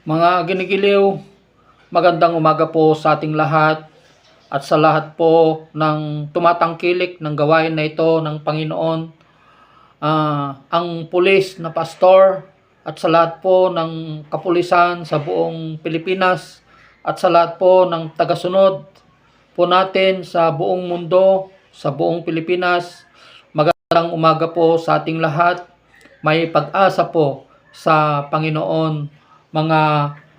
Mga ginigiliw, magandang umaga po sa ating lahat at sa lahat po ng tumatangkilik ng gawain na ito ng Panginoon. Ah, ang pulis na pastor at sa lahat po ng kapulisan sa buong Pilipinas at sa lahat po ng tagasunod po natin sa buong mundo, sa buong Pilipinas. Magandang umaga po sa ating lahat. May pag-asa po sa Panginoon mga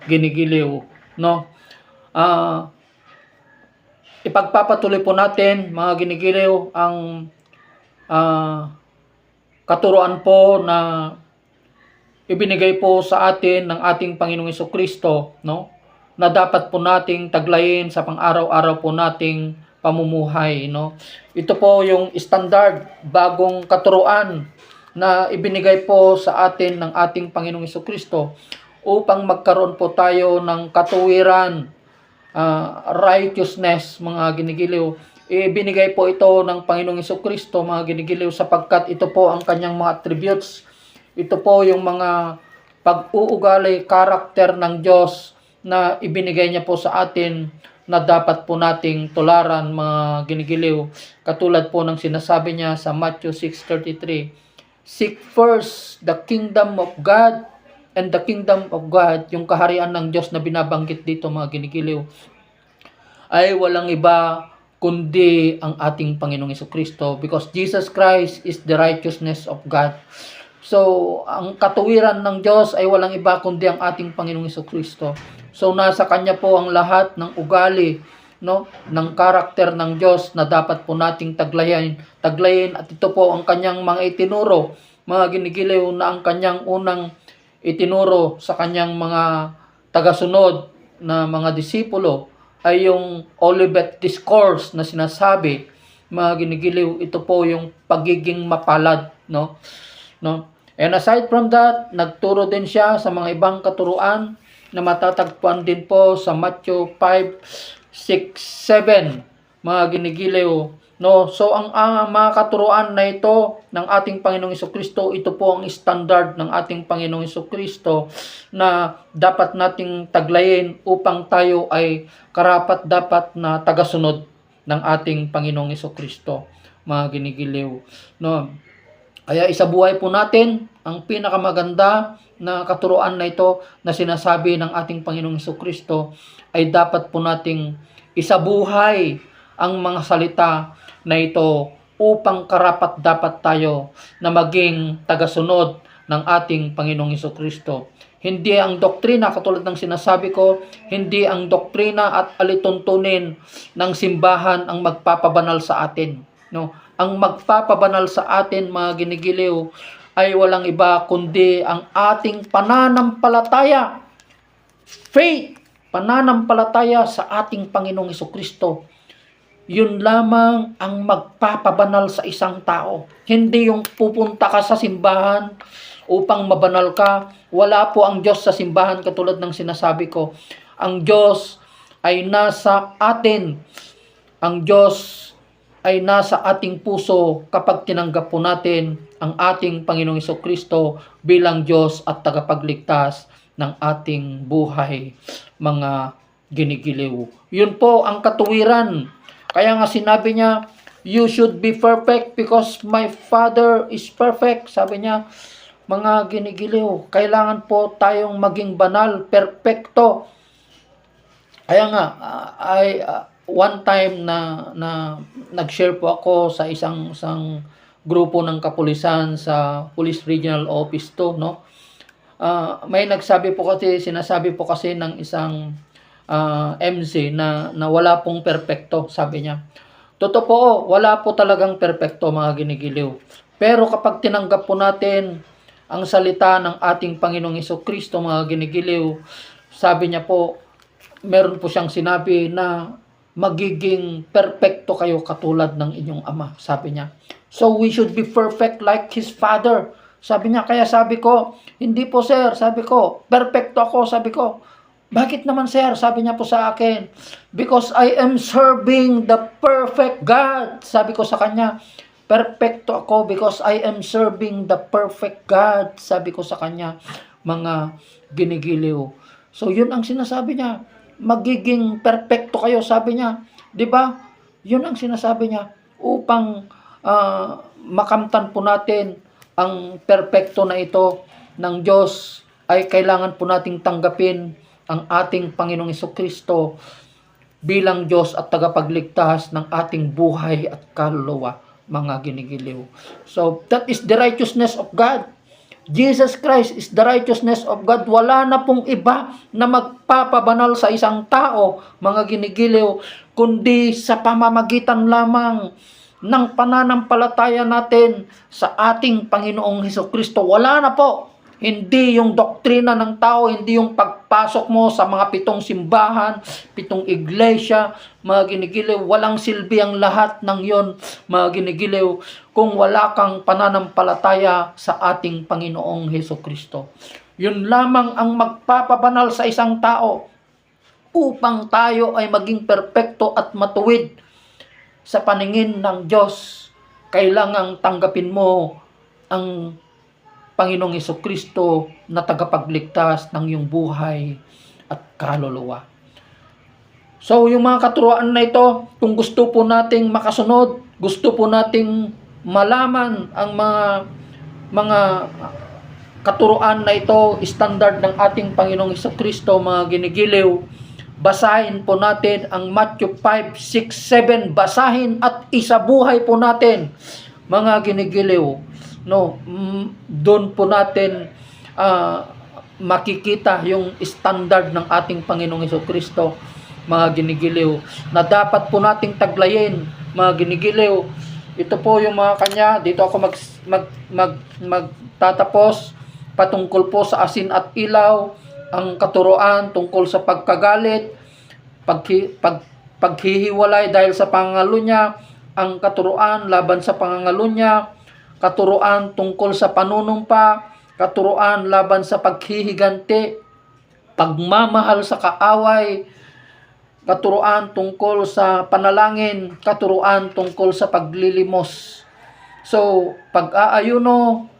ginigiliw, no? Ah ipagpapatuloy po natin mga ginigiliw ang ah, katuruan po na ibinigay po sa atin ng ating Panginoong Kristo, no? Na dapat po nating taglayin sa pang-araw-araw po nating pamumuhay, no? Ito po yung standard bagong katuruan na ibinigay po sa atin ng ating Panginoong Kristo upang magkaroon po tayo ng katuwiran, ah, righteousness, mga ginigiliw. Ibinigay po ito ng Panginoong Kristo, mga ginigiliw, sapagkat ito po ang kanyang mga attributes. Ito po yung mga pag-uugali, karakter ng Diyos na ibinigay niya po sa atin na dapat po nating tularan mga ginigiliw. Katulad po ng sinasabi niya sa Matthew 6.33, Seek first the kingdom of God and the kingdom of God, yung kaharian ng Diyos na binabanggit dito mga ginigiliw, ay walang iba kundi ang ating Panginoong Kristo because Jesus Christ is the righteousness of God. So, ang katuwiran ng Diyos ay walang iba kundi ang ating Panginoong Kristo. So, nasa Kanya po ang lahat ng ugali, no, ng karakter ng Diyos na dapat po nating taglayin, taglayin at ito po ang kanyang mga itinuro, mga ginigiliw na ang kanyang unang itinuro sa kanyang mga tagasunod na mga disipulo ay yung Olivet Discourse na sinasabi, mga ginigiliw, ito po yung pagiging mapalad, no? No? And aside from that, nagturo din siya sa mga ibang katuruan na matatagpuan din po sa Matthew 5, 6, 7, mga ginigiliw. No? So, ang, ang mga katuruan na ito ng ating Panginoong Kristo, ito po ang standard ng ating Panginoong Kristo na dapat nating taglayin upang tayo ay karapat dapat na tagasunod ng ating Panginoong Kristo, mga ginigiliw. No? Kaya isabuhay po natin ang pinakamaganda na katuruan na ito na sinasabi ng ating Panginoong Kristo ay dapat po nating isabuhay ang mga salita na ito upang karapat dapat tayo na maging tagasunod ng ating Panginoong Kristo. Hindi ang doktrina, katulad ng sinasabi ko, hindi ang doktrina at alituntunin ng simbahan ang magpapabanal sa atin. No? Ang magpapabanal sa atin, mga ginigiliw, ay walang iba kundi ang ating pananampalataya. Faith, pananampalataya sa ating Panginoong Kristo. Yun lamang ang magpapabanal sa isang tao. Hindi yung pupunta ka sa simbahan upang mabanal ka. Wala po ang Diyos sa simbahan katulad ng sinasabi ko. Ang Diyos ay nasa atin. Ang Diyos ay nasa ating puso kapag tinanggap po natin ang ating Panginoong Kristo bilang Diyos at tagapagligtas ng ating buhay, mga ginigiliw. Yun po ang katuwiran. Kaya nga sinabi niya, you should be perfect because my Father is perfect. Sabi niya, mga ginigiliw, kailangan po tayong maging banal, perpekto. Kaya nga, ah, ay ah, one time na na nag-share po ako sa isang isang grupo ng kapulisan sa Police Regional Office to, no? Ah, may nagsabi po kasi sinasabi po kasi ng isang ah, MC na na wala pong perpekto, sabi niya. Totoo po, wala po talagang perpekto mga ginigiliw. Pero kapag tinanggap po natin ang salita ng ating Panginoong Kristo mga ginigiliw, sabi niya po, meron po siyang sinabi na magiging perpekto kayo katulad ng inyong ama, sabi niya. So we should be perfect like his father. Sabi niya, kaya sabi ko, hindi po sir, sabi ko, perfecto ako, sabi ko. Bakit naman sir? Sabi niya po sa akin, because I am serving the perfect God. Sabi ko sa kanya, perfecto ako because I am serving the perfect God. Sabi ko sa kanya, mga ginigiliw. So yun ang sinasabi niya. Magiging perpekto kayo, sabi niya. 'Di ba? Yun ang sinasabi niya upang ah, makamtan po natin ang perpekto na ito ng Diyos ay kailangan po nating tanggapin ang ating Panginoong Kristo bilang Diyos at tagapagligtas ng ating buhay at kaluluwa, mga ginigiliw. So, that is the righteousness of God. Jesus Christ is the righteousness of God. Wala na pong iba na magpapabanal sa isang tao, mga ginigiliw, kundi sa pamamagitan lamang ng pananampalataya natin sa ating Panginoong Heso Kristo. Wala na po. Hindi yung doktrina ng tao, hindi yung pagpasok mo sa mga pitong simbahan, pitong iglesia, mga ginigiliw. Walang silbi ang lahat ng yon, mga ginigiliw, kung wala kang pananampalataya sa ating Panginoong Heso Kristo. Yun lamang ang magpapabanal sa isang tao upang tayo ay maging perpekto at matuwid sa paningin ng Diyos. Kailangang tanggapin mo ang Panginoong Heso Kristo na tagapagligtas ng iyong buhay at kaluluwa. So, yung mga katuruan na ito, kung gusto po nating makasunod, gusto po nating malaman ang mga mga katuruan na ito, standard ng ating Panginoong Heso Kristo, mga ginigiliw, basahin po natin ang Matthew 5, 6, 7, basahin at isabuhay po natin, mga ginigiliw. No, mm, doon po natin ah, makikita yung standard ng ating Panginoong Heso Kristo, mga ginigiliw, na dapat po nating taglayin, mga ginigiliw. Ito po yung mga kanya, dito ako mag, mag, mag, magtatapos patungkol po sa asin at ilaw, ang katuroan tungkol sa pagkagalit, paghi, pag, paghihiwalay dahil sa pangangalo niya, ang katuroan laban sa pangangalo niya, katuroan tungkol sa panunumpa, katuroan laban sa paghihiganti, pagmamahal sa kaaway, katuroan tungkol sa panalangin, katuroan tungkol sa paglilimos. So, pag-aayuno,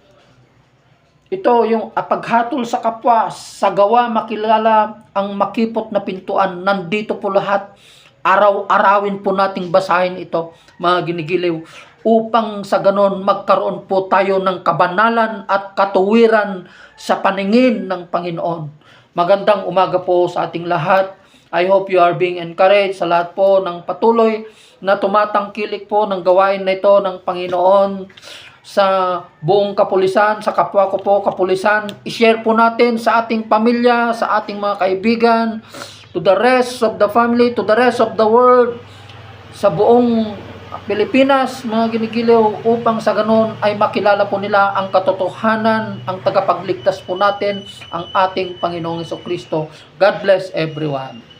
ito yung paghatol sa kapwa, sa gawa makilala ang makipot na pintuan. Nandito po lahat. Araw-arawin po nating basahin ito, mga ginigiliw, upang sa ganon magkaroon po tayo ng kabanalan at katuwiran sa paningin ng Panginoon. Magandang umaga po sa ating lahat. I hope you are being encouraged sa lahat po ng patuloy na tumatangkilik po ng gawain na ito ng Panginoon sa buong kapulisan, sa kapwa ko po kapulisan. I-share po natin sa ating pamilya, sa ating mga kaibigan, to the rest of the family, to the rest of the world, sa buong Pilipinas, mga ginigiliw, upang sa ganon ay makilala po nila ang katotohanan, ang tagapagligtas po natin, ang ating Panginoong Kristo. God bless everyone.